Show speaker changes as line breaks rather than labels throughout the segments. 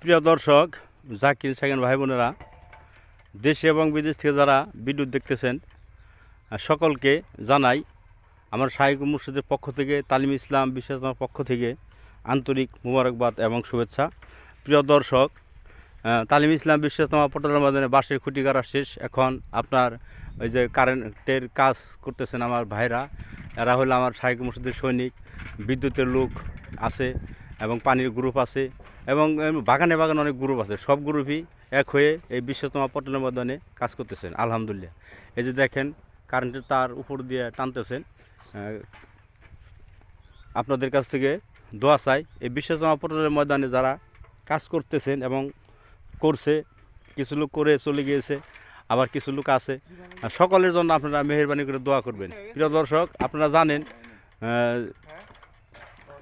প্রিয় দর্শক, জাকির সাকিন ভাই বোনেরা, দেশে এবং বিদেশ থেকে যারা ভিডিও দেখতেছেন সকলকে জানাই আমার শাহিক মুর্শিদের পক্ষ থেকে, তালিম ইসলাম বিশ্বাসনার পক্ষ থেকে আন্তরিক মুবারকবাদ এবং শুভেচ্ছা। প্রিয় দর্শক তালিম ইসলাম বিশ্বাসনামা পটলের মাধ্যমে বাঁশের খুঁটি গাড়া শেষ। এখন আপনার ওই যে কারেন্টের কাজ করতেছেন আমার ভাইরা, এরা হলো আমার শাহিক মুর্শিদের সৈনিক। বিদ্যুতের লোক আছে এবং পানির গ্রুপ আছে। এবং বাগানে বাগানে অনেক গ্রুপ আছে। সব গ্রুপই এক হয়ে এই বিশ্বতমা পটলের ময়দানে কাজ করতেছেন, আলহামদুলিল্লাহ। এই যে দেখেন কারেন্টের তার উপর দিয়ে টানতেছেন আপনাদের কাছ থেকে দোয়া চাই, এই বিশ্বতমা পটলের ময়দানে যারা কাজ করতেছেন এবং করছে, কিছু লোক করে চলে গিয়েছে, আবার কিছু লোক আছে, সকলের জন্য আপনারা মেহরবানি করে দোয়া করবেন। প্রিয় দর্শক, আপনারা জানেন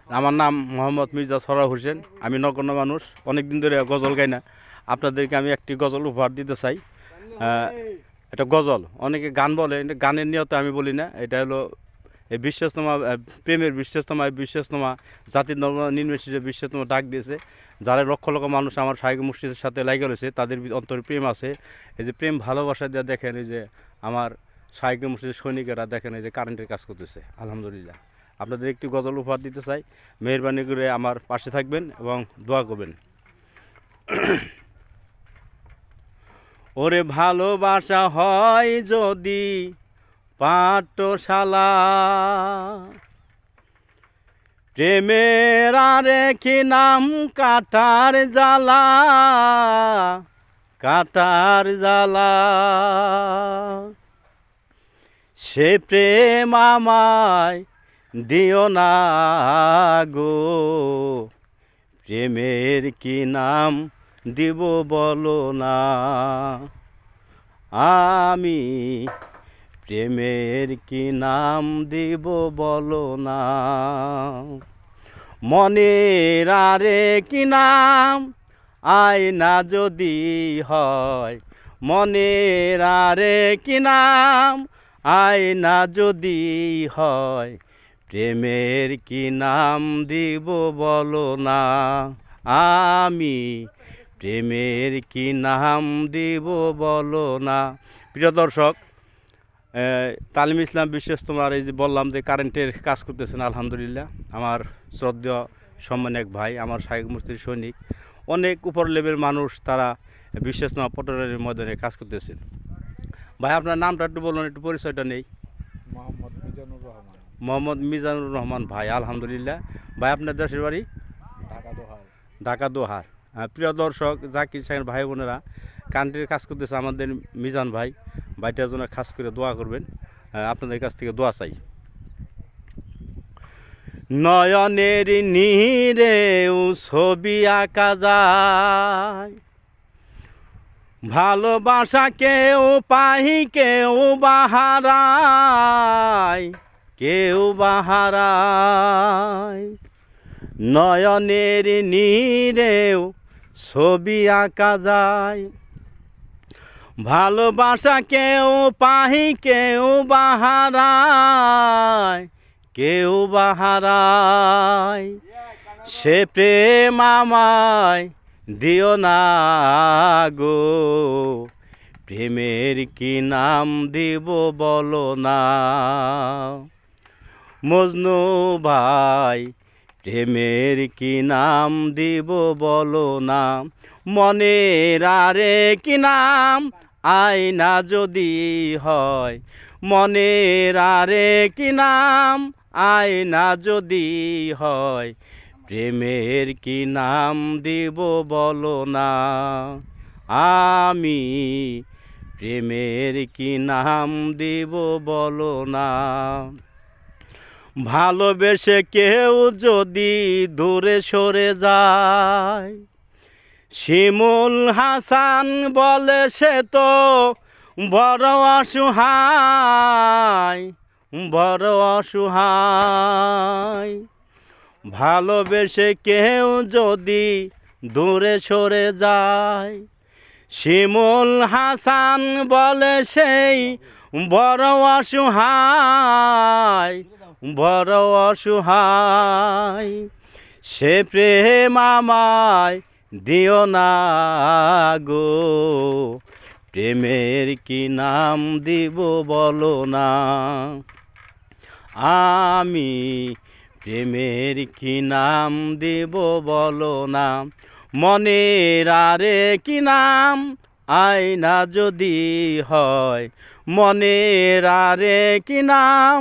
আমার নাম মোহাম্মদ মির্জা সরা হোসেন। আমি নগণ্য মানুষ অনেক দিন ধরে গজল গাই না। আপনাদেরকে আমি একটি গজল উপহার দিতে চাই। এটা গজল। অনেকে গান বলে গানের নিয়ত আমি বলি না। এটা হলো এই বিশ্বাসতমা আহ, প্রেমের বিশ্বাসতমা এই বিশ্বাসতমা জাতির নর্ম নির্বিশেষে বিশ্বাসতমা ডাক দিয়েছে। যারা লক্ষ লক্ষ মানুষ আমার সাহিক মুর্শিদের সাথে লাগে রয়েছে তাদের অন্তরে প্রেম আছে। এই যে প্রেম ভালোবাসা দিয়ে দেখেন এই যে আমার সাহিক মুর্শিদের সৈনিকেরা দেখেন এই যে কারেন্টের কাজ করতেছে। আলহামদুলিল্লাহ। আপনাদের একটি গজল উপহার দিতে চাই। মেহরবানি করে আমার পাশে থাকবেন এবং দোয়া করবেন। ওরে ভালোবাসা হয় যদি পাঠশালা, প্রেমের কি নাম কাটার জ্বালা কাটার জ্বালা। সে প্রেম আমায় দিও না গো। প্রেমের কি নাম দিব বলো না। আমি প্রেমের কি নাম দিব বলো না। মনের আরে কি নাম? আয়না যদি হয়, মনের আরে কি নাম? আয়না যদি হয় প্রেমের কি নাম দিব বলো না। আমি প্রেমের কি নাম দিব বলো না। প্রিয় দর্শক তালিম ইসলাম বিশেষ তোমার এই যে বললাম যে কারেন্টের কাজ করতেছেন, আলহামদুলিল্লাহ। আমার শ্রদ্ধেয় সম্মান এক ভাই, আমার শাহেক মুস্তির সৈনিক, অনেক উপর লেভেল মানুষ তারা বিশেষ নামা পটলের ময়দানে কাজ করতেছেন। ভাই, আপনার নামটা একটু বলুন, একটু পরিচয়টা নেই।
মোহাম্মদ মিজানুর রহমান
ভাই আলহামদুলিল্লাহ। ভাই আপনার দেশের বাড়ি?
ঢাকা দোহার।
প্রিয় দর্শক জাকির সাহের ভাই বোনেরা কান্ট্রির কাজ করতেছে আমাদের মিজান ভাই। ভাইটার জন্য খাস করে দোয়া করবেন। আপনাদের কাছ থেকে দোয়া চাই। নয়নের নীরেও ছবি আঁকা যায়। ভালোবাসা কেউ পাহি কেউ বাহারায়। কেউ বাহারায়। নয়নের নীরেও ছবি আঁকা যায়। ভালোবাসা কেউ পাহি, কেউ বাহারায়। কেউ বাহারায়। সে প্রেম আমায় দিও না গো। প্রেমের কি নাম দিব বলো না। মজনু ভাই, প্রেমের কি নাম দিব বলো না। মনের আরে কি নাম? আয়না যদি হয়, মনের আরে কি নাম? আয়না যদি হয়, প্রেমের কি নাম দিব বলো না। আমি প্রেমের কি নাম দিব বলো না। ভালোবেসে কেউ যদি দূরে সরে যায়। শিমুল হাসান বলে সে তো বড় অসহায় বড় অসহায়। ভালোবেসে কেউ যদি দূরে সরে যায়। শিমুল হাসান বলে সেই বড় অসহায়। বড় অসহায়, সে প্রেম আমায় দিও না গো। প্রেমের কি নাম দিব বলো না। আমি প্রেমের কি নাম দিব বলো না। মনের আরে কি নাম আয়না যদি হয়, মনের আরে কি নাম